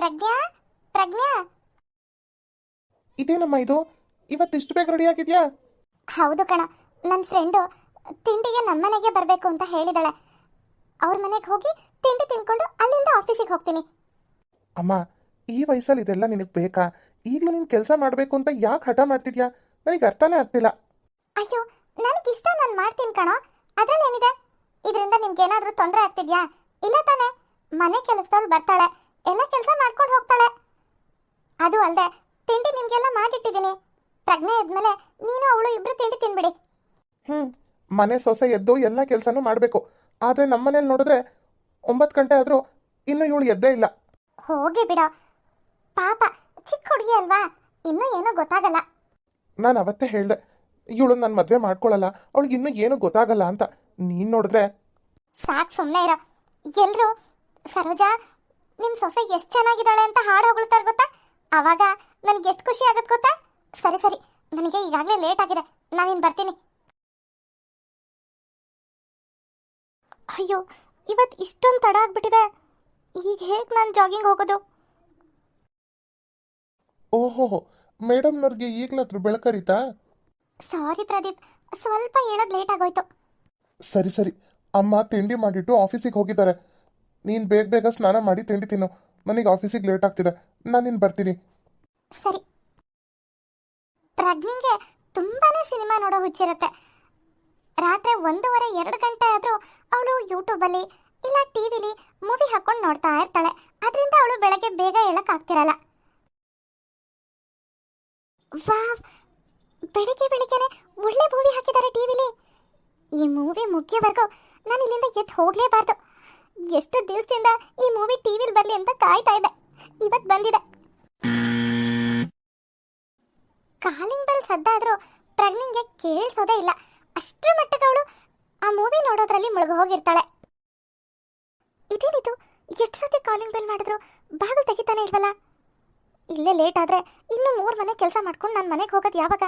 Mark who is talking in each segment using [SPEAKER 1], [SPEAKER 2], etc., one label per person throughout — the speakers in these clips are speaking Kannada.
[SPEAKER 1] ಪ್ರಜ್ಞಾ ಪ್ರಜ್ಞಾ.
[SPEAKER 2] ಇದೇನಮ್ಮ ಇದು? ಇವತ್ತು ಇಷ್ಟು ಬೇಗ ರೆಡಿ ಆಗಿದ್ಯಾ?
[SPEAKER 1] ಹೌದು ಕಣ ನನ್ನ ಫ್ರೆಂಡು ತಿಂಡಿಗೆ ನಮ್ಮನೆಗೆ ಬರಬೇಕು ಅಂತ ಹೇಳಿದಾಳೆ. ಅವ್ರ ಮನೆಗೆ ಹೋಗಿ ತಿಂಡಿ ತಿನ್ಕೊಂಡು ಅಲ್ಲಿಂದ ಆಫೀಸಿಗೆ ಹೋಗ್ತೀನಿ.
[SPEAKER 2] ಅಮ್ಮ ಈ ವಯಸ್ಸಲ್ಲಿ ಇದೆಲ್ಲ ನಿನಗೆ ಬೇಕಾ? ಈಗಲೂ ನೀನು ಕೆಲಸ ಮಾಡಬೇಕು ಅಂತ ಯಾಕೆ ಹಠ ಮಾಡ್ತಿದ್ಯಾ? ನನಗೆ ಅರ್ಥನೇ ಆಗ್ತಿಲ್ಲ.
[SPEAKER 1] ಅಯ್ಯೋ ನನಗಿಷ್ಟ ನಾನು ಮಾಡ್ತೀನಿ ಕಣ ಕಣೋ. ಅದ್ರಲ್ಲೇನಿದೆ? ಇದರಿಂದ ನಿಮ್ಗೇನಾದ್ರೂ ತೊಂದರೆ ಆಗ್ತಿದ್ಯಾ? ಇಲ್ಲ ತಾನೇ? ಮನೆ ಕೆಲಸದವಳು ಬರ್ತಾಳೆ. ಎಲ್ಲ ಕೆಲಸ ಮಾಡ್ಕೊಂಡು ಹೋಗ್ತಾಳೆ. ಅದು ಅಲ್ಲದೆ ತಿಂಡಿ ನಿಮಗೆಲ್ಲ ಮಾಡಿಟ್ಟಿದ್ದೀನಿ. ಪ್ರಜ್ಞೆ ಇದ್ಮೇಲೆ ನೀನು ಅವಳು ಇಬ್ರು ತಿಂಡಿ ತಿನ್ಬಿಡಿ.
[SPEAKER 2] ಹ್ಞೂ ಮನೆ ಸೊಸೆ ಎದ್ದು ಎಲ್ಲ ಕೆಲಸನೂ ಮಾಡಬೇಕು. ಆದರೆ ನಮ್ಮನೇಲಿ ನೋಡಿದ್ರೆ ಒಂಬತ್ತು ಗಂಟೆ ಆದರೂ ಇನ್ನೂ ಇವಳು ಎದ್ದೇ ಇಲ್ಲ.
[SPEAKER 1] ಹೋಗಿ ಬಿಡ. ಪಾಪ ಚಿಕ್ಕ ಹುಡುಗಿ ಅಲ್ವಾ? ಇನ್ನೂ ಏನೂ ಗೊತ್ತಾಗಲ್ಲ.
[SPEAKER 2] ನಾನು ಅವತ್ತೇ ಹೇಳಿದೆ ಇವಳು ನನ್ನ ಮದುವೆ ಮಾಡ್ಕೊಳ್ಳಲ್ಲ ಅವಳಿಗೆ ಇನ್ನೂ ಏನೂ ಗೊತ್ತಾಗಲ್ಲ ಅಂತ. ನೀನು ನೋಡಿದ್ರೆ
[SPEAKER 1] ಸಾಕು ಸುಮ್ಮನೆ ಇರೋ. ಎಲ್ಲರೂ ಸರೋಜಾ ನಿಮ್ಮ ಸೊಸೆ ಎಷ್ಟು ಚೆನ್ನಾಗಿದ್ದಾಳೆ ಅಂತ ಹಾಡು ಹೊಗಳ್ತಾರೆ ಗೊತ್ತಾ? ಅವಾಗ ನನಗೆ ಎಷ್ಟು ಖುಷಿ ಆಗುತ್ತೆ ಗೊತ್ತಾ? ಸರಿ ಸರಿ. ನನಗೆ ಈಗಾಗಲೇ ಲೇಟ್ ಆಗಿದೆ. ನಾನಿನ್ ಬರ್ತೀನಿ. ಅಯ್ಯೋ ಇವತ್ತು ಇಷ್ಟೊಂದು ತಡ ಆಗ್ಬಿಟ್ಟಿದೆ. ಈಗ ಹೇಗೆ ನಾನು ಜಾಗಿಂಗ್ ಹೋಗೋದು?
[SPEAKER 2] ಓಹೋ ಮೇಡಮ್ನವ್ರಿಗೆ ಈಗಲಾದ್ರೂ ಬೆಳಕರಿತಾ
[SPEAKER 1] ಸಾರಿ ಪ್ರದೀಪ್ ಸ್ವಲ್ಪ ಹೇಳೋದು ಲೇಟ್ ಆಗೋಯ್ತು.
[SPEAKER 2] ಸರಿ ಸರಿ. ಅಮ್ಮ ತಿಂಡಿ ಮಾಡಿಟ್ಟು ಆಫೀಸಿಗೆ ಹೋಗಿದ್ದಾರೆ. ನೀನು ಬೇಗ ಬೇಗ ಸ್ನಾನ ಮಾಡಿ ತಿಂಡಿ ತಿನ್ನು. ನನಗೆ ಆಫೀಸಿಗೆ ಲೇಟ್ ಆಗ್ತಿದೆ. ನಾನು ನಿನ್ನ ಬರ್ತೀನಿ.
[SPEAKER 1] ಸರಿ. ಪ್ರಜ್ಞೆಗೆ ತುಂಬಾನೇ ಸಿನಿಮಾ ನೋಡೋ ಹುಚ್ಚಿರುತ್ತೆ ರಾತ್ರಿ ಒಂದೂವರೆ, ಎರಡು ಗಂಟೆ ಆದರೂ ಅವಳು ಯೂಟ್ಯೂಬಲ್ಲಿ ಇಲ್ಲ ಟಿವಿಲಿ ಮೂವಿ ಹಾಕೊಂಡು ನೋಡ್ತಾ ಇರ್ತಾಳೆ. ಅದರಿಂದ ಅವಳು ಬೆಳಗ್ಗೆ ಬೇಗ ಹೇಳಕ್ಕಾಗ್ತಿರಲ್ಲ ವಾವ್! ಬೆಳಿಗ್ಗೆ ಬೆಳಿಗ್ಗೆನೆ ಒಳ್ಳೆ ಮೂವಿ ಹಾಕಿದ್ದಾರೆ ಟಿವಿಲಿ ಈ ಮೂವಿ ಮುಗಿಯೋವರೆಗೂ ನಾನು ಇಲ್ಲಿಂದ ಎದ್ದು ಹೋಗಲೇಬಾರ್ದು. ಎಷ್ಟು ದಿವಸದಿಂದ ಈ ಮೂವಿ ಟಿವಿಲಿ ಬರಲಿ ಅಂತ ಕಾಯ್ತಾ ಇದ್ದೆ. ಇವತ್ತು ಬಂದಿದೆ. ಕಾಲಿಂಗ್ ಬೆಲ್ ಸದ್ದಾದ್ರೂ ಪ್ರಜ್ಞೆಗೆ ಕೇಳಿಸೋದೇ ಇಲ್ಲ. ಅಷ್ಟರ ಮಟ್ಟಿಗೆ ಅವಳು ಆ ಮೂವಿ ನೋಡೋದ್ರಲ್ಲಿ ಮುಳುಗು ಹೋಗಿರ್ತಾಳೆ. ಇದೇನಿದು? ಎಷ್ಟು ಸತಿ ಕಾಲಿಂಗ್ ಬೆಲ್ ಮಾಡಿದ್ರು? ಬಾಗಿಲು ತೆಗಿತಾನೆ ಇಲ್ವಲ್ಲ? ಇಲ್ಲೇ ಲೇಟ್ ಆದ್ರೆ ಇನ್ನು ಮೂರು ಮನೆ ಕೆಲಸ ಮಾಡ್ಕೊಂಡು ನಾನು ಮನೆಗೆ ಹೋಗೋದು ಯಾವಾಗ?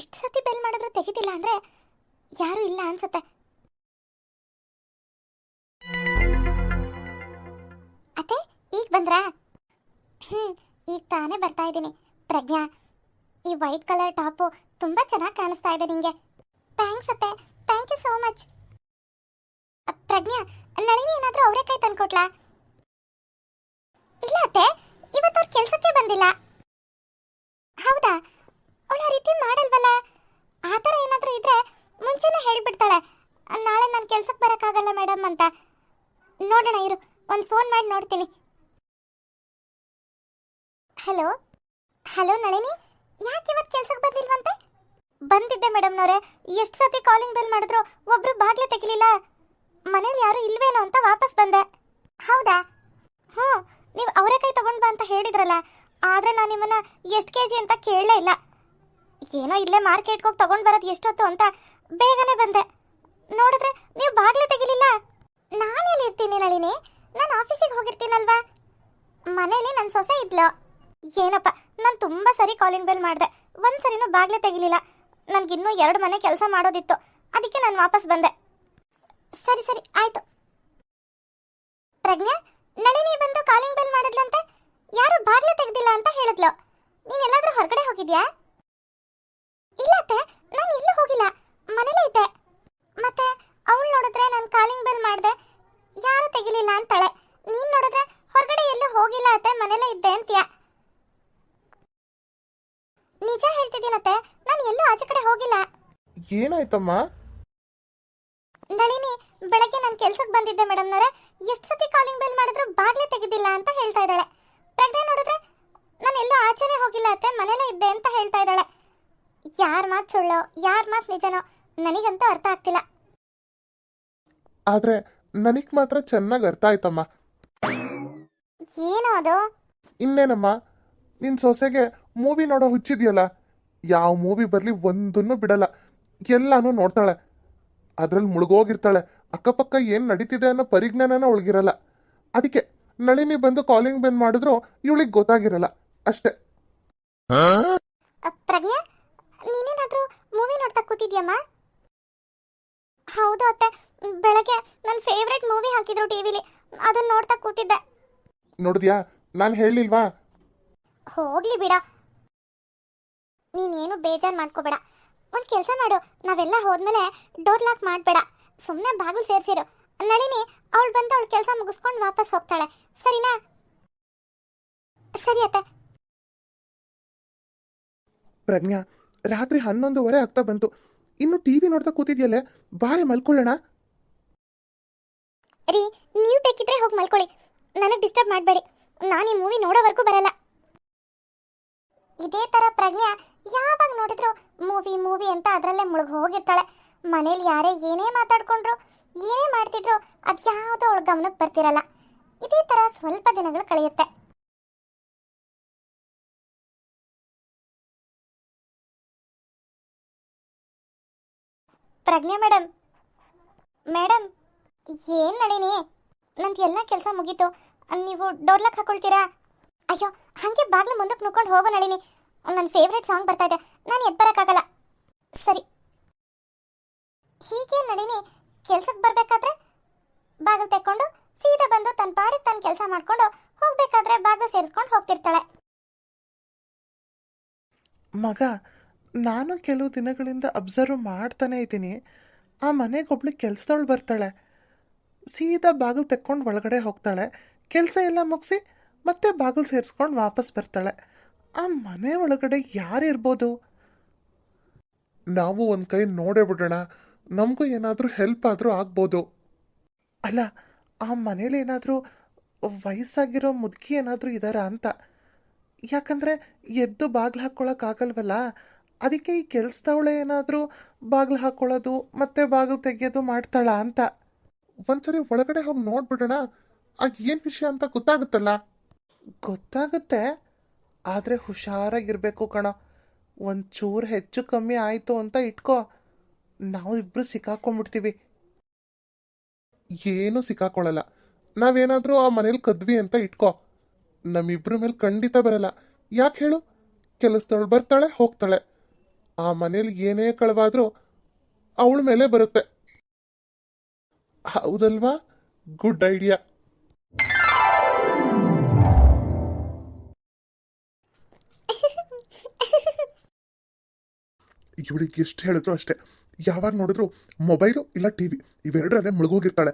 [SPEAKER 1] ಇಷ್ಟು ಸತಿ ಬೆಲ್ ಮಾಡಿದ್ರು ತೆಗಿತಿಲ್ಲ ಅಂದ್ರೆ ಯಾರು ಇಲ್ಲ ಅನ್ಸುತ್ತೆ. ಅತ್ತೆ, ಈಗ ಬಂದ್ರಾ? ಹ್ಞೂ ಈಗ ತಾನೇ ಬರ್ತಾ ಇದ್ದೀನಿ. ಪ್ರಜ್ಞಾ, ಈ ವೈಟ್ ಕಲರ್ ಟಾಪು ತುಂಬ ಚೆನ್ನಾಗಿ ಕಾಣಿಸ್ತಾ ಇದೆ ನಿಮಗೆ ಥ್ಯಾಂಕ್ಸ್ ಅತ್ತೆ thank you so much Pragna, Nalini ಏನಾದರೂ ಅವರೇಕಾಯಿ ತಂದ್ಕೊಟ್ಲಾ? ಇಲ್ಲ ಅತ್ತೆ ಇವತ್ತು ಅವ್ರ ಕೆಲಸಕ್ಕೆ ಬಂದಿಲ್ಲ. ಹೌದಾ? ಅವಳು ಆ ರೀತಿ ಮಾಡಲ್ವಲ್ಲ? ಆ ಥರ ಏನಾದರೂ ಇದ್ರೆ ಮುಂಚೆನೇ ಹೇಳಿಬಿಡ್ತಾಳೆ. ನಾಳೆ ನಾನು ಕೆಲ್ಸಕ್ಕೆ ಬರೋಕ್ಕಾಗಲ್ಲ ಮೇಡಮ್ ಅಂತ. ನೋಡೋಣ ಇರು, ಒಂದು ಫೋನ್ ಮಾಡಿ ನೋಡ್ತೀನಿ. ಹಲೋ? ಹಲೋ ನಳಿನಿ? ಯಾಕೆ ಇವತ್ತು ಕೆಲ್ಸಕ್ಕೆ ಬಂದಿಲ್ವಂತೆ? ಬಂದಿದ್ದೆ ಮೇಡಮ್ನವ್ರೆ ಎಷ್ಟು ಸತಿ ಕಾಲಿಂಗ್ ಬೆಲ್ ಮಾಡಿದ್ರು ಒಬ್ರು ಬಾಗ್ಲೆ ತೆಗಿಲಿಲ್ಲ. ಮನೇಲಿ ಯಾರು ಇಲ್ವೇನೋ ಅಂತ ವಾಪಸ್ ಬಂದೆ. ಹೌದಾ? ಹ್ಞೂ ನೀವು ಅವರೇಕಾಯಿ ತಗೊಂಡ್ ಬಾ ಅಂತ ಹೇಳಿದ್ರಲ್ಲ. ಆದರೆ ನಾನು ನಿಮ್ಮನ್ನ ಎಷ್ಟು ಕೆ ಜಿ ಅಂತ ಕೇಳಲೇ ಇಲ್ಲ. ಏನೋ ಇಲ್ಲೇ ಮಾರ್ಕೆಟ್ಗೆ ಹೋಗಿ ತಗೊಂಡ್ ಬರೋದು ಎಷ್ಟೊತ್ತು ಅಂತ ಬೇಗನೆ ಬಂದೆ. ನೋಡಿದ್ರೆ ನೀವು ಬಾಗ್ಲೆ ತೆಗಿಲಿಲ್ಲ? ನಾನೆಲ್ಲಿ ಇರ್ತೀನಿ ನಳಿನಿ ನಾನು ಆಫೀಸಿಗೆ ಹೋಗಿರ್ತೀನಲ್ವಾ? ಮನೇಲಿ ನನ್ನ ಸೊಸೆ ಇದ್ಲು. ಏನಪ್ಪ, ನಾನು ತುಂಬ ಸರಿ ಕಾಲಿಂಗ್ ಬೆಲ್ ಮಾಡಿದೆ. ಒಂದು ಸರಿನೂ ಬಾಗ್ಲೆ ತೆಗಿಲಿಲ್ಲ. ನನಗಿನ್ನೂ ಎರಡು ಮನೆ ಕೆಲಸ ಮಾಡೋದಿತ್ತು. ಅದಕ್ಕೆ ನಾನು ವಾಪಸ್ ಬಂದೆ. ಸರಿ ಸರಿ, ಆಯ್ತು. ಪ್ರಜ್ಞಾ, ನಳಿನಿ ಬಂದು ಕಾಲಿಂಗ್ ಬೆಲ್ ಮಾಡಿದ್ಲಂತೆ? ಯಾರು ಬಾಗ್ಲೆ ತೆಗೆದಿಲ್ಲ ಅಂತ ಹೇಳಿದ್ಲು. ನೀನೆಲ್ಲಾದರೂ ಹೊರಗಡೆ ಹೋಗಿದ್ಯಾ? ಇಲ್ಲ ಅತ್ತೆ ನಾನು ಎಲ್ಲೂ ಹೋಗಿಲ್ಲ. ಮನೇಲೇ ಇದ್ದೆ. ಮತ್ತೆ ಅವಳು ನೋಡಿದ್ರೆ ನಾನು ಕಾಲಿಂಗ್ ಬೆಲ್ ಮಾಡಿದೆ. ಯಾರು ತೆಗಿಲಿಲ್ಲ ಅಂತಾಳೆ. ನೀನು ನೋಡಿದ್ರೆ ಹೊರಗಡೆ ಎಲ್ಲೂ ಹೋಗಿಲ್ಲ ಅತ್ತೆ ಮನೇಲೇ ಇದ್ದೆ ಅಂತೀಯ? ನಿಜ ಹೇಳ್ತಿದ್ದೀನತ್ತೆ ನಾನು ಎಲ್ಲೂ ಆಚೆ ಕಡೆ ಹೋಗಿಲ್ಲ.
[SPEAKER 2] ಏನಾಯ್ತಮ್ಮ?
[SPEAKER 1] ನಳಿನಿ ಬೆಳಗ್ಗೆ ನಾನು ಕೆಲ್ಸಕ್ಕೆ ಬಂದಿದ್ದೆ ಮೇಡಮ್ನವರೇ. ಎಷ್ಟು ಸತಿ ಕಾಲಿಂಗ್ ಬೆಲ್ ಮಾಡಿದ್ರು ಬಾಗ್ಲೇ ತೆಗೆದಿಲ್ಲ ಅಂತ ಹೇಳ್ತಾ ಇದ್ದಾಳೆ. ಪ್ರಜ್ಞೆ ನೋಡಿದ್ರೆ ನಾನು ಎಲ್ಲೂ ಆಚೆನೇ ಹೋಗಿಲ್ಲ ಅತ್ತೆ ಮನೇಲೇ ಇದ್ದೆ ಅಂತ ಹೇಳ್ತಾ ಇದ್ದಾಳೆ. ಯಾರ ಮಾತು ಸುಳ್ಳು ಯಾರ ಮಾತು ನಿಜನೋ ನನಗಂತೂ ಅರ್ಥ ಆಗ್ತಿಲ್ಲ.
[SPEAKER 2] ಆದ್ರೆ ನನಗ್ ಮಾತ್ರ ಚೆನ್ನಾಗಿ ಅರ್ಥ ಆಯ್ತಮ್ಮ.
[SPEAKER 1] ಏನೋ ಅದು?
[SPEAKER 2] ಇನ್ನೇನಮ್ಮ ನಿನ್ ಸೊಸೆಗೆ ಮೂವಿ ನೋಡೋ ಹುಚ್ಚಿದ್ಯಲ್ಲ? ಯಾವ ಮೂವಿ ಬರಲಿ ಒಂದನ್ನು ಬಿಡಲ್ಲ ಎಲ್ಲಾನು ನೋಡ್ತಾಳೆ. ಅದ್ರಲ್ಲಿ ಮುಳುಗೋಗಿರ್ತಾಳೆ ಅಕ್ಕಪಕ್ಕ ಏನು ನಡೀತಿದೆ ಅನ್ನೋ ಪರಿಜ್ಞಾನನ ಒಳಗಿರಲ್ಲ. ಅದಕ್ಕೆ ನಳಿನಿ ಬಂದು ಕಾಲಿಂಗ್ ಬೆನ್ ಮಾಡಿದ್ರು ಇವಳಿಗೆ ಗೊತ್ತಾಗಿರಲ್ಲ ಅಷ್ಟೇ.
[SPEAKER 1] ಪ್ರಜ್ಞಾ? ನೋಡ್ತಾ ಕೂತಿದ್ಯಮ್ಮ? ಹೌದು ಅತ್ತೆ. ಬೆಳಗ್ಗೆ ನನ್ನ ಫೇವ್ರೆಟ್ ಮೂವಿ ಹಾಕಿದ್ರು ಟಿವಿಲಿ ಅದನ್ನ ನೋಡ್ತಾ ಕೂತಿದ್ದೆ.
[SPEAKER 2] ನೋಡಿದ್ಯಾ? ನಾನು ಹೇಳಲಿಲ್ವಾ?
[SPEAKER 1] ಹೋಗ್ಲಿ ಬಿಡ. ನೀನೇನು ಬೇಜಾರು ಮಾಡ್ಕೋಬೇಡ. ಒಂದು ಕೆಲಸ ಮಾಡು. ನಾವೆಲ್ಲ ಹೋದ್ಮೇಲೆ ಡೋರ್ ಲಾಕ್ ಮಾಡಬೇಡ. ಸುಮ್ಮನೆ ಬಾಗಿಲು ಸೇರಿಸಿರು. ನಳಿನಿ ಅವಳು ಬಂದು ಅವಳು ಕೆಲಸ ಮುಗಿಸ್ಕೊಂಡು ವಾಪಸ್ ಹೋಗ್ತಾಳೆ. ಸರಿನಾ? ಸರಿ ಅತ್ತೆ.
[SPEAKER 2] ಪ್ರಜ್ಞಾ ರಾತ್ರಿ ಹನ್ನೊಂದುವರೆ ಆಗ್ತಾ ಬಂತು. ಇನ್ನು ಟಿ ವಿ ನೋಡ್ತಾ ಕೂತಿದ್ಯಲ್ಲೇ? ಬಾರೆ ಮಲ್ಕೊಳ್ಳೋಣ.
[SPEAKER 1] ರೀ, ನೀವು ಬೇಕಿದ್ರೆ ಹೋಗಿ ಮಲ್ಕೊಳ್ಳಿ. ನನಗೆ ಡಿಸ್ಟರ್ಬ್ ಮಾಡಬೇಡಿ. ನಾನು ಈ ಮೂವಿ ನೋಡೋವರೆಗೂ ಬರಲ್ಲ. ಇದೇ ಥರ ಪ್ರಜ್ಞಾ ಯಾವಾಗ ನೋಡಿದ್ರು ಮೂವಿ ಮೂವಿ ಅಂತ ಅದರಲ್ಲೇ ಮುಳುಗಿ ಹೋಗಿರ್ತಾಳೆ. ಮನೇಲಿ ಯಾರೇ ಏನೇ ಮಾತಾಡ್ಕೊಂಡ್ರು, ಏನೇ ಮಾಡ್ತಿದ್ರು ಅದ್ಯಾವುದೋ ಅವಳ ಗಮನಕ್ಕೆ ಬರ್ತಿರಲ್ಲ. ಇದೇ ಥರ ಸ್ವಲ್ಪ ದಿನಗಳು ಕಳೆಯುತ್ತೆ. ಪ್ರಜ್ಞಾ ಮೇಡಮ್. ಮೇಡಮ್, ಏನ್ ನಳಿನಿ? ನಂದು ಎಲ್ಲ ಕೆಲಸ ಮುಗೀತು. ನೀವು ಡೋರ್ ಲಾಕ್ ಹಾಕೊಳ್ತೀರಾ? ಅಯ್ಯೋ, ಹಾಗೆ ಬಾಗ್ಲು ಮುಂದಕ್ಕೆ ನೋಡ್ಕೊಂಡು ಹೋಗೋ ನಳಿನಿ. ನನ್ನ ಫೇವ್ರೆಟ್ ಸಾಂಗ್ ಬರ್ತಾ ಇದೆ. ನಾನು ಎದ್ದು ಬರೋಕ್ಕಾಗಲ್ಲ ಸರಿ. ಹೀಗೆ ನಳಿನಿ ಕೆಲ್ಸಕ್ಕೆ ಬರಬೇಕಾದ್ರೆ ಬಾಗಿಲು ತೆಕ್ಕೊಂಡು ಸೀದಾ ಬಂದು ತನ್ನ ಪಾಡಿಗೆ ತನ್ನ ಕೆಲಸ ಮಾಡ್ಕೊಂಡು ಹೋಗಬೇಕಾದ್ರೆ ಬಾಗಿಲು ಸೇರಿಸ್ಕೊಂಡು ಹೋಗ್ತಿರ್ತಾಳೆ.
[SPEAKER 3] ಮಗ ನಾನು ಕೆಲವು ದಿನಗಳಿಂದ ಅಬ್ಸರ್ವ್ ಮಾಡ್ತಾನೆ ಇದ್ದೀನಿ. ಆ ಮನೆಗೆ ಒಬ್ಳು ಕೆಲ್ಸದವಳು ಬರ್ತಾಳೆ. ಸೀದಾ ಬಾಗಿಲು ತೆಕ್ಕೊಂಡು ಒಳಗಡೆ ಹೋಗ್ತಾಳೆ. ಕೆಲಸ ಎಲ್ಲ ಮುಗಿಸಿ ಮತ್ತೆ ಬಾಗಿಲು ಸೇರಿಸ್ಕೊಂಡು ವಾಪಸ್ ಬರ್ತಾಳೆ. ಆ ಮನೆ ಒಳಗಡೆ ಯಾರಿರ್ಬೋದು
[SPEAKER 2] ನಾವು ಒಂದು ಕೈ ನೋಡೇ ಬಿಡೋಣ. ನಮಗೂ ಏನಾದರೂ ಹೆಲ್ಪ್ ಆದರೂ ಆಗ್ಬೋದು.
[SPEAKER 3] ಅಲ್ಲ ಆ ಮನೇಲಿ ಏನಾದರೂ ವಯಸ್ಸಾಗಿರೋ ಮುದುಕಿ ಏನಾದರೂ ಇದ್ದಾರಾ ಅಂತ? ಯಾಕಂದರೆ ಎದ್ದು ಬಾಗಿಲು ಹಾಕ್ಕೊಳಕ್ಕಾಗಲ್ವಲ್ಲ ಅದಕ್ಕೆ ಈ ಕೆಲಸದವಳೆ ಏನಾದರೂ ಬಾಗಿಲು ಹಾಕೊಳ್ಳೋದು ಮತ್ತೆ ಬಾಗಿಲು ತೆಗೆಯೋದು ಮಾಡ್ತಾಳ ಅಂತ.
[SPEAKER 2] ಒಂದ್ಸರಿ ಒಳಗಡೆ ಹೋಗಿ ನೋಡ್ಬಿಡೋಣ. ಆಗ ಏನು ವಿಷಯ ಅಂತ ಗೊತ್ತಾಗುತ್ತಲ್ಲ?
[SPEAKER 3] ಗೊತ್ತಾಗುತ್ತೆ. ಆದರೆ ಹುಷಾರಾಗಿರಬೇಕು ಕಣೋ. ಒಂಚೂರು ಹೆಚ್ಚು ಕಮ್ಮಿ ಆಯಿತು ಅಂತ ಇಟ್ಕೋ. ನಾವು ಇಬ್ಬರು ಸಿಕ್ಕಾಕೊಂಡ್ಬಿಡ್ತೀವಿ.
[SPEAKER 2] ಏನೂ ಸಿಕ್ಕಾಕೊಳ್ಳಲ್ಲ. ನಾವೇನಾದರೂ ಆ ಮನೇಲಿ ಕದ್ವಿ ಅಂತ ಇಟ್ಕೋ. ನಮ್ಮಿಬ್ಬರ ಮೇಲೆ ಖಂಡಿತ ಬರಲ್ಲ. ಯಾಕೆ ಹೇಳು? ಕೆಲಸದವಳು ಬರ್ತಾಳೆ, ಹೋಗ್ತಾಳೆ. ಆ ಮನೇಲಿ ಏನೇ ಕಳವಾದ್ರೂ ಅವಳ ಮೇಲೆ ಬರುತ್ತೆ. ಹೌದಲ್ವಾ? ಗುಡ್ ಐಡಿಯಾ ಇವಳಿಗೆ ಎಷ್ಟು ಹೇಳಿದ್ರು ಅಷ್ಟೇ. ಯಾವಾಗ ನೋಡಿದ್ರು ಮೊಬೈಲು ಇಲ್ಲ ಟಿ ವಿ ಇವೆರಡರಲ್ಲೇ ಮುಳುಗೋಗಿರ್ತಾಳೆ.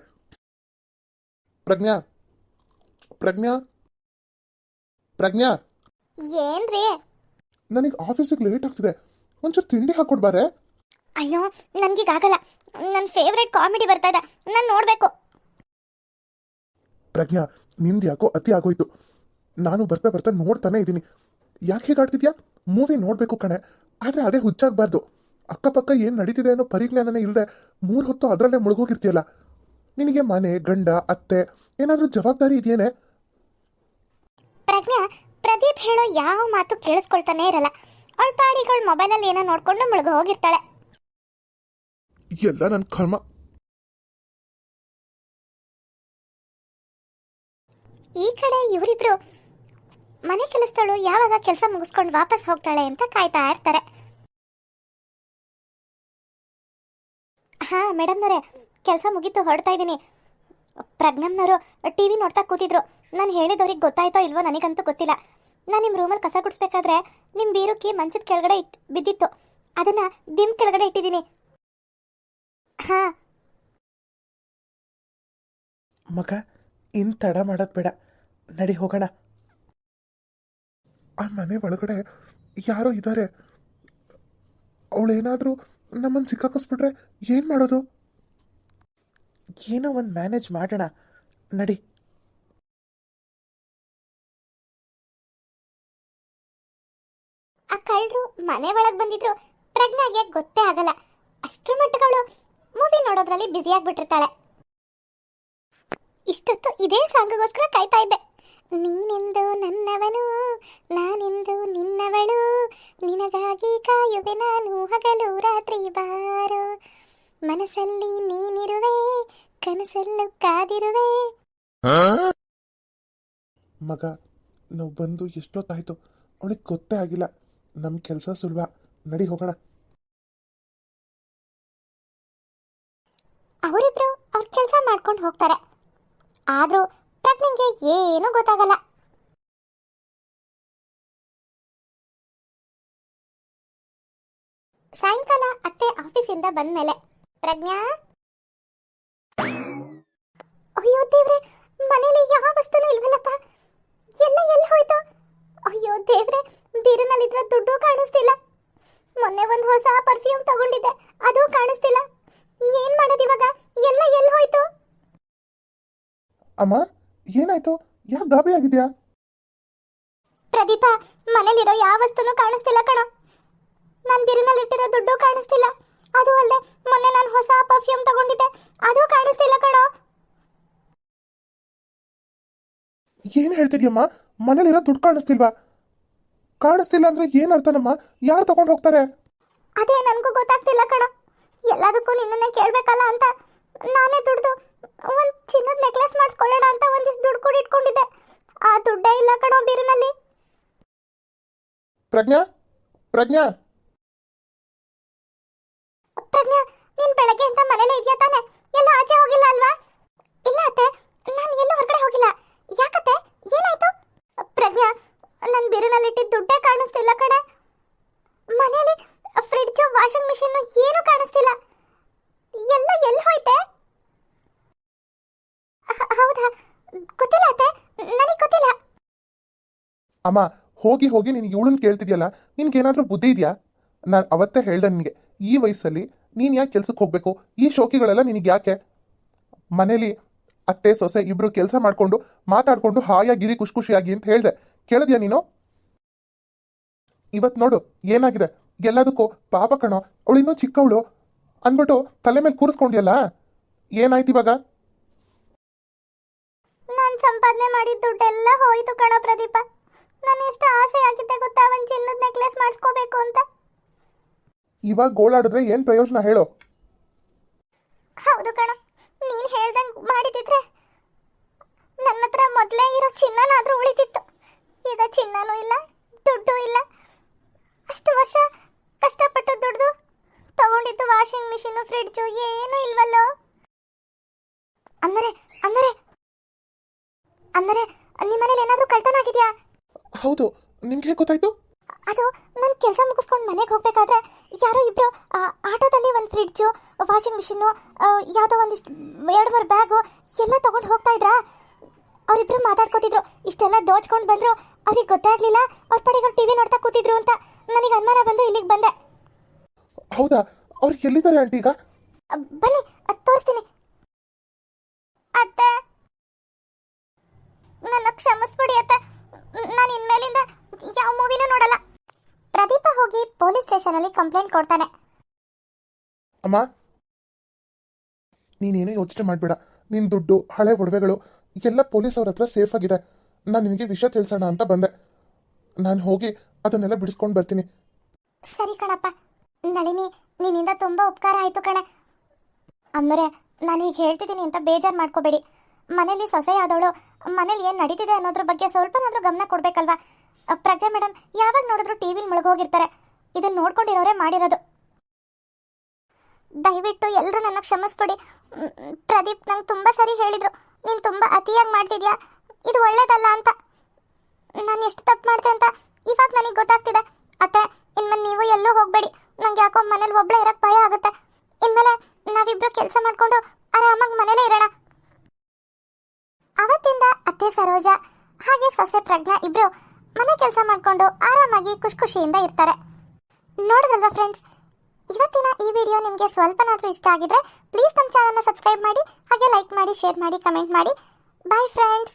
[SPEAKER 2] ಪ್ರಜ್ಞಾ ಪ್ರಜ್ಞಾ ಪ್ರಜ್ಞಾ.
[SPEAKER 1] ಏನ್ರಿ?
[SPEAKER 2] ನನಗೆ ಆಫೀಸಿಗೆ ಲೇಟ್ ಆಗ್ತಿದೆ. ಒಂಚೂರು ತಿಂಡಿ ಹಾಕೊಡ್ಬಾರೆ
[SPEAKER 1] ಅಯ್ಯೋ ನನ್ಗೀಗಾಗಲ್ಲ. ನನ್ನ ಫೇವ್ರೇಟ್ ಕಾಮಿಡಿ ಬರ್ತಾ ಇದೆ. ನಾನು ನೋಡಬೇಕು.
[SPEAKER 2] ಪ್ರಜ್ಞಾ ನಿಂದು ಯಾಕೋ ಅತಿ ಆಗೋಯ್ತು. ನಾನು ಬರ್ತಾ ಬರ್ತಾ ನೋಡ್ತಾನೆ ಇದ್ದೀನಿ. ಯಾಕೆ ಹೇಗಾಡ್ತಿದ್ಯಾ ಮೂವಿ ನೋಡಬೇಕು ಕಣೆ. ಆದರೆ ಅದೇ ಹುಚ್ಚಾಗಬಾರ್ದು. ಅಕ್ಕಪಕ್ಕ ಏನು ನಡೀತಿದೆ ಅನ್ನೋ ಪರಿಜ್ಞಾನನೇ ಇಲ್ಲದೆ ಮೂರು ಹೊತ್ತು ಅದರಲ್ಲೇ ಮುಳುಗೋಗಿರ್ತೀಯಲ್ಲ. ನಿನಗೆ ಮನೆ ಗಂಡ ಅತ್ತೆ ಏನಾದರೂ ಜವಾಬ್ದಾರಿ ಇದೆಯೇನೆ?
[SPEAKER 1] ಪ್ರಜ್ಞಾ ಪ್ರದೀಪ್ ಹೇಳೋ ಯಾವ ಮಾತು ಕೇಳಿಸ್ಕೊಳ್ತಾನೆ ಇರಲ್ಲ. ಅವಳ ಪಾಡಿಗಳು ಮೊಬೈಲಲ್ಲಿ ಏನೋ ನೋಡ್ಕೊಂಡು ಮುಳುಗಿ ಹೋಗಿರ್ತಾಳೆ.
[SPEAKER 2] ಎಲ್ಲ ನನ್ನ ಕರ್ಮ.
[SPEAKER 1] ಈ ಕಡೆ ಇವರಿಬ್ರು ಮನೆ ಕೆಲಸದಳು ಯಾವಾಗ ಕೆಲಸ ಮುಗಿಸ್ಕೊಂಡು ವಾಪಸ್ ಹೋಗ್ತಾಳೆ ಅಂತ ಕಾಯ್ತಾ ಇರ್ತಾರೆ. ಹಾ ಮೇಡಮ್ನವರೇ ಕೆಲಸ ಮುಗೀತು ಹೊರಡ್ತಾ ಇದ್ದೀನಿ. ಪ್ರಜ್ಞಮ್ನವರು ಟಿ ವಿ ನೋಡ್ತಾ ಕೂತಿದ್ರು. ನಾನು ಹೇಳಿದವ್ರಿಗೆ ಗೊತ್ತಾಯ್ತೋ ಇಲ್ವೋ ನನಗಂತೂ ಗೊತ್ತಿಲ್ಲ. ನಾನು ನಿಮ್ಮ ರೂಮಲ್ಲಿ ಕಸ ಗುಡಿಸ್ಬೇಕಾದ್ರೆ ನಿಮ್ಮ ಬೀರುಕಿ ಮಂಚದ ಕೆಳಗಡೆ ಇಟ್ ಬಿದ್ದಿತ್ತು. ಅದನ್ನ ದಿಮ್ ಕೆಳಗಡೆ ಇಟ್ಟಿದ್ದೀನಿ. ಹಾ.
[SPEAKER 3] ಮಗ, ಇನ್ ತಡ ಮಾಡೋದು ಬೇಡ. ನಡಿ, ಹೋಗೋಣ.
[SPEAKER 2] ಆ ಮನೆ ಒಳಗಡೆ ಯಾರೋ ಇದ್ದಾರೆ ಅವಳೇನಾದರೂ ನಮ್ಮನ್ನು ಸಿಕ್ಕಾಕಿಸ್ಬಿಟ್ರೆ ಏನು ಮಾಡೋದು?
[SPEAKER 3] ಏನೋ ಒಂದು ಮ್ಯಾನೇಜ್ ಮಾಡೋಣ. ನಡಿ.
[SPEAKER 1] ಕಳ್ಳರು ಮನೆ ಒಳಗೆ ಬಂದಿದ್ರು ಪ್ರಜ್ಞಾಗೆ ಗೊತ್ತೇ ಆಗಲ್ಲ. ಅಷ್ಟ್ರ ಮಟ್ಟಗಳು ಮೂವಿ ನೋಡೋದ್ರಲ್ಲಿ ಬ್ಯುಸಿ ಆಗ್ಬಿಟ್ಟಿರ್ತಾಳೆ. ಇಷ್ಟೊತ್ತು ಇದೇ ಸಾಂಗ್ಗೋಸ್ಕರ ಕಾಯ್ತಾ ಇದ್ದೆ. ನೀನೆಂದು ನನ್ನವನು ನಾನೆಂದು ನಿನ್ನವಳು ನಿನಗಾಗಿ ಕಾಯುವೆ ನಾನು ಹಗಲು ರಾತ್ರಿ ಬಾರೋ. ಮನಸ್ಸಲ್ಲಿ ನೀನಿರುವೆ ಕನಸಲ್ಲು ಕಾದಿರುವೆ.
[SPEAKER 2] ಮಗ ನಾವು ಬಂದು ಎಷ್ಟೊತ್ತಾಯ್ತು? ಅವಳಿಗೆ ಗೊತ್ತೇ ಆಗಿಲ್ಲ. ನಮ್ಮ ಕೆಲಸ ಸುಲಭ. ನಡಿ ಹೋಗೋಣ.
[SPEAKER 1] ಅವರಿಬ್ರು ಅವ್ರ ಕೆಲಸ ಮಾಡ್ಕೊಂಡು ಹೋಗ್ತಾರೆ. ಆದರೂ ಪ್ರಜ್ಞೆಗೆ ಏನೂ ಗೊತ್ತಾಗಲ್ಲ. ಸಾಯಂಕಾಲ ಅತ್ತೆ ಆಫೀಸಿಂದ ಬಂದ್ಮೇಲೆ, ಪ್ರಜ್ಞಾ? ಅಯ್ಯೋ ದೇವ್ರೆ ಮನೇಲಿ ಯಾವ ವಸ್ತುನೂ ಇಲ್ವಲ್ಲಪ್ಪ ಎಲ್ಲ ಎಲ್ಲಿ ಹೋಯ್ತು ಅಯ್ಯೋ ದೇವ್ರೆ ಬೀರಿನಲ್ಲಿದ್ರ ದುಡ್ಡು ಕಾಣಿಸ್ತಿಲ್ಲ ಮೊನ್ನೆ ಒಂದು ಹೊಸ ಪರ್ಫ್ಯೂಮ್ ತಗೊಂಡಿದ್ದೆ ಅದು ಕಾಣಿಸ್ತಿಲ್ಲ ಏನ್ ಮಾಡೋದು ಇವಾಗ ಎಲ್ಲ ಎಲ್ಲಿ ಹೋಯ್ತು
[SPEAKER 2] ಅಮ್ಮ ಏನಾಯ್ತು? ಯಾಕೆ ಗಾಬರಿ ಆಗಿದ್ಯಾ?
[SPEAKER 1] ಪ್ರದೀಪ ಮನೇಲಿರೋ ಯಾವ ವಸ್ತುನೂ ಕಾಣಿಸ್ತಿಲ್ಲ ಕಣ. ನಾನು ಬಿರಿನಲ್ಲಿಟ್ಟಿರೋ ದುಡ್ಡು ಕಾಣಿಸ್ತಿಲ್ಲ. ಅದು ಅಲ್ಲದೆ ಮೊನ್ನೆ ನಾನು ಹೊಸ ಪರ್ಫ್ಯೂಮ್ ತಗೊಂಡಿದ್ದೆ. ಅದು ಕಾಣಿಸ್ತಿಲ್ಲ ಕಣ.
[SPEAKER 2] ಏನ್ ಹೇಳ್ತಿದ್ಯಮ್ಮ? ಮನೇಲಿರೋ ದುಡ್ಡು ಕಾಣಿಸ್ತಿಲ್ವಾ? ಕಾಣಿಸ್ತಿಲ್ಲ ಅಂದ್ರೆ ಏನ್ ಅರ್ಥನಮ್ಮ? ಯಾರು ತಗೊಂಡು ಹೋಗ್ತಾರೆ?
[SPEAKER 1] ಅದೇ ನನಗೂ ಗೊತ್ತಾಗ್ತಿಲ್ಲ ಕಣ. ಎಲ್ಲದಕ್ಕೂ ನಿನ್ನನ್ನೇ ಕೇಳಬೇಕಲ್ಲ ಅಂತ ನಾನೇ ದುಡ್ದು ಒಂದು ಚಿನ್ನದ ನೆಕ್ಲೆಸ್ ಮಾಡಿಸ್ಕೊಳ್ಳೋಣ ಅಂತ ಒಂದಿಷ್ಟು ದುಡ್ಡು ಕೂಡ ಇಟ್ಕೊಂಡಿದ್ದೆ ಆ ದುಡ್ಡೇ ಇಲ್ಲ ಕಣೋ ಬೀರಿನಲ್ಲಿ.
[SPEAKER 2] ಪ್ರಜ್ಞಾ ಪ್ರಜ್ಞಾ.
[SPEAKER 1] ಪ್ರಜ್ಞಾ ನೀನ್ ಬೆಳಗ್ಗೆ ಅಂತ ಮನೇಲೆ ಇದೆಯಾ ತಾನೆ? ಎಲ್ಲ ಆಚೆ ಹೋಗಿಲ್ಲ ಅಲ್ವಾ? ಇಲ್ಲ ಅತ್ತೆ ನಾನು ಎಲ್ಲೂ ಹೊರಗಡೆ ಹೋಗಿಲ್ಲ. ಯಾಕತ್ತೆ? ಏನಾಯ್ತು? ಪ್ರಜ್ಞಾ ನನ್ನ ಬಿರುನಲ್ಲಿಟ್ಟಿದ್ದ ದುಡ್ಡೇ ಕಾಣಿಸ್ತಿಲ್ಲ ಕಣೆ. ಮನೇಲಿ ಫ್ರಿಡ್ಜು ವಾಷಿಂಗ್ ಮಿಷಿನ್ ಏನು ಕಾಣಿಸ್ತಿಲ್ಲ. ಎಲ್ಲ ಎಲ್ಲಿ ಹೋಯ್ತೆ? ಹೌದಾ? ಗೊತ್ತಿಲ್ಲ ಅತ್ತೆ. ನನಗೆ ಗೊತ್ತಿಲ್ಲ.
[SPEAKER 2] ಅಮ್ಮ, ಹೋಗಿ ಹೋಗಿ ನಿನಗೆ ಇವಳನ್ನ ಕೇಳ್ತಿದ್ಯಲ್ಲ, ನಿನ್ಗೇನಾದ್ರೂ ಬುದ್ಧಿ ಇದೆಯಾ? ನಾನು ಅವತ್ತೇ ಹೇಳ್ದೆ ನಿನಗೆ, ಈ ವಯಸ್ಸಲ್ಲಿ ನೀನು ಯಾಕೆ ಕೆಲ್ಸಕ್ಕೆ ಹೋಗಬೇಕು? ಈ ಶೋಕಿಗಳೆಲ್ಲ ನಿನಗೆ ಯಾಕೆ? ಮನೇಲಿ ಅತ್ತೆ, ಸೊಸೆ ಇಬ್ರು ಕೆಲಸ ಮಾಡ್ಕೊಂಡು, ಮಾತಾಡ್ಕೊಂಡು ಹಾಯಾಗಿರಿ ಖುಷಿ ಖುಷಿಯಾಗಿ ಅಂತ ಹೇಳ್ದೆ. ಕೇಳಿದ್ಯಾ ನೀನು? ಇವತ್ತು ನೋಡು, ಏನಾಗಿದೆ? ಎಲ್ಲದಕ್ಕೂ ಪಾಪ ಕಣೋ ಅವಳು ಇನ್ನೂ ಚಿಕ್ಕವಳು. ಅಂದ್ಬಿಟ್ಟು ತಲೆ ಮೇಲೆ ಕೂರಿಸ್ಕೊಂಡ್ಯಲ್ಲ? ಏನಾಯ್ತು ಇವಾಗ?
[SPEAKER 1] ಸಂಪಾದನೆ ಮಾಡಿದ ದುಡ್ಡೆಲ್ಲ ಹೋಯ್ತು ಕಣ ಪ್ರದೀಪ. ನಾನು ಎಷ್ಟು ಆಸೆ ಆಗಿದ್ದೆ ಗೊತ್ತಾ? ಒಂದು ಚಿನ್ನದ ನೆಕ್ಲೆಸ್ ಮಾಡಿಸ್ಕೋಬೇಕು ಅಂತ.
[SPEAKER 2] ಇವಾಗ ಗೋಳಾಡಿದ್ರೆ ಏನು ಪ್ರಯೋಜನ ಹೇಳೋ
[SPEAKER 1] ಹೌದು ಕಣ ನೀನು ಹೇಳ್ದಂಗೆ ಮಾಡಿದಿದ್ರೆ ನನ್ನ ಹತ್ರ ಮೊದಲೇ ಇರೋ ಚಿನ್ನನಾದ್ರೂ ಉಳಿತಿತ್ತು ಈಗ ಚಿನ್ನನೂ ಇಲ್ಲ ದುಡ್ಡು ಇಲ್ಲ ಅಷ್ಟು ವರ್ಷ ಕಷ್ಟಪಟ್ಟು ದುಡ್ದು ತಗೊಂಡಿದ್ದು ವಾಷಿಂಗ್ ಮಿಷಿನು ಫ್ರಿಡ್ಜು ಏನೂ ಇಲ್ವಲ್ಲೋ ಅಂದರೆ ಅಂದರೆ ಅಂದರೆ ನಿಮ್ಮ ಮನೇಲಿ ಏನಾದರೂ ಕಳ್ತನ ಆಗಿದೆಯಾ?
[SPEAKER 2] ಹೌದು ನಿಮ್ಗೆ ಹೇಗೆ ಗೊತ್ತಾಯ್ತು?
[SPEAKER 1] ಅದು ನಾನು ಕೆಲಸ ಮುಗಿಸ್ಕೊಂಡು ಮನೆಗೆ ಹೋಗಬೇಕಾದ್ರೆ ಯಾರೋ ಇಬ್ರು ಆ, ಆಟೋದಲ್ಲಿ ಒಂದು ಫ್ರಿಡ್ಜು ವಾಷಿಂಗ್ ಮಿಷಿನ್ನು ಯಾವುದೋ ಒಂದಿಷ್ಟು ಎರಡು ಮೂರು ಬ್ಯಾಗು ಎಲ್ಲ ತಗೊಂಡು ಹೋಗ್ತಾ ಇದ್ರಾ? ಅವರಿಬ್ರು ಮಾತಾಡ್ಕೊತಿದ್ರು ಇಷ್ಟೆಲ್ಲ ದೋಚ್ಕೊಂಡು ಬಂದರು ಅವ್ರಿಗೆ ಗೊತ್ತಾಗ್ಲಿಲ್ಲ ಅವ್ರ ಪಡೆಗೆ ಟಿವಿ ನೋಡ್ತಾ ಕೂತಿದ್ರು ಅಂತ ನನಗೆ ಅನುಮಾನ ಬಂದು ಇಲ್ಲಿಗೆ ಬಂದೆ.
[SPEAKER 2] ಹೌದಾ ಅವ್ರು ಎಲ್ಲಿದ್ದಾರೆ ಆಂಟಿ ಈಗ?
[SPEAKER 1] ಬನ್ನಿ ಅದು ತೋರಿಸ್ತೀನಿ ಅತ್ತೆ ನನ್ನ ಕ್ಷಮಿಸ್ಬಿಡಿ ಅತ್ತ. ನಾನು ಇನ್ಮೇಲಿಂದ ಯಾವ ಮೂವಿನೂ ನೋಡಲ್ಲ. ಪ್ರದೀಪ ಹೋಗಿ ಪೊಲೀಸ್ ಸ್ಟೇಷನಲ್ಲಿ ಕಂಪ್ಲೇಂಟ್ ಕೊಡ್ತಾನೆ.
[SPEAKER 2] ಅಮ್ಮ ನೀನೇನು ಯೋಚನೆ ಮಾಡಬೇಡ. ನಿನ್ ದುಡ್ಡು ಹಳೆ ಒಡವೆಗಳು ಎಲ್ಲ ಪೊಲೀಸ್ ಅವ್ರ ಹತ್ರ ಸೇಫ್ ಆಗಿದೆ. ನಾನು ನಿನಗೆ ವಿಷಯ ತಿಳಿಸೋಣ ಅಂತ ಬಂದೆ. ನಾನು ಹೋಗಿ ಅದನ್ನೆಲ್ಲ ಬಿಡಿಸ್ಕೊಂಡು ಬರ್ತೀನಿ.
[SPEAKER 1] ಸರಿ ಕಣಪ್ಪ. ನಳಿನಿ ನಿನ್ನಿಂದ ತುಂಬಾ ಉಪಕಾರ ಆಯ್ತು ಕಣೆ. ಅಂದರೆ ನಾನು ಈಗ ಹೇಳ್ತಿದ್ದೀನಿ ಅಂತ ಬೇಜಾರು ಮಾಡ್ಕೋಬೇಡಿ. ಮನೇಲಿ ಸೊಸೆ ಆದವಳು ಮನೇಲಿ ಏನು ನಡೀತಿದೆ ಅನ್ನೋದ್ರ ಬಗ್ಗೆ ಸ್ವಲ್ಪನಾದರೂ ಗಮನ ಕೊಡಬೇಕಲ್ವಾ? ಪ್ರಜ್ಞಾ ಮೇಡಮ್ ಯಾವಾಗ ನೋಡಿದ್ರು ಟಿ ವಿಲಿ ಮುಳುಗೋಗಿರ್ತಾರೆ. ಇದನ್ನ ನೋಡ್ಕೊಂಡಿರೋರೇ ಮಾಡಿರೋದು. ದಯವಿಟ್ಟು ಎಲ್ಲರೂ ನನ್ನ ಕ್ಷಮಿಸ್ಬಿಡಿ. ಪ್ರದೀಪ್ ನಂಗೆ ತುಂಬ ಸರಿ ಹೇಳಿದರು. ನೀನು ತುಂಬ ಅತಿಯಾಗಿ ಮಾಡ್ತಿದ್ಯಾ? ಇದು ಒಳ್ಳೇದಲ್ಲ ಅಂತ. ನಾನು ಎಷ್ಟು ತಪ್ಪು ಮಾಡ್ತೆ ಅಂತ? ಇವಾಗ ನನಗೆ ಗೊತ್ತಾಗ್ತಿದೆ ಅತ್ತೆ ಇನ್ಮೇಲೆ ನೀವು ಎಲ್ಲೂ ಹೋಗಬೇಡಿ ನಂಗೆ ಯಾಕೋ ಮನೇಲಿ ಒಬ್ಳೆ ಇರಕ್ಕೆ ಭಯ ಆಗುತ್ತೆ ಇನ್ಮೇಲೆ ನಾವಿಬ್ರು ಕೆಲಸ ಮಾಡ್ಕೊಂಡು ಆರಾಮಾಗಿ ಮನೇಲೇ ಇರೋಣ ಅವತ್ತಿಂದ ಅತ್ತೆ ಸರೋಜ ಹಾಗೆ ಸೊಸೆ ಪ್ರಜ್ಞಾ ಇಬ್ರು ಮನೆ ಕೆಲಸ ಮಾಡ್ಕೊಂಡು ಆರಾಮಾಗಿ ಖುಷಿ ಖುಷಿಯಿಂದ ಇರ್ತಾರೆ. ನೋಡಿದ್ರಲ್ವಾ ಫ್ರೆಂಡ್ಸ್ ಇವತ್ತಿನ ಈ ವಿಡಿಯೋ ನಿಮಗೆ ಸ್ವಲ್ಪನಾದರೂ ಇಷ್ಟ ಆಗಿದ್ರೆ ಪ್ಲೀಸ್ ನಮ್ಮ ಚಾನಲ್ನ ಸಬ್ಸ್ಕ್ರೈಬ್ ಮಾಡಿ, ಹಾಗೆ ಲೈಕ್ ಮಾಡಿ ಶೇರ್ ಮಾಡಿ ಕಮೆಂಟ್ ಮಾಡಿ. Bye friends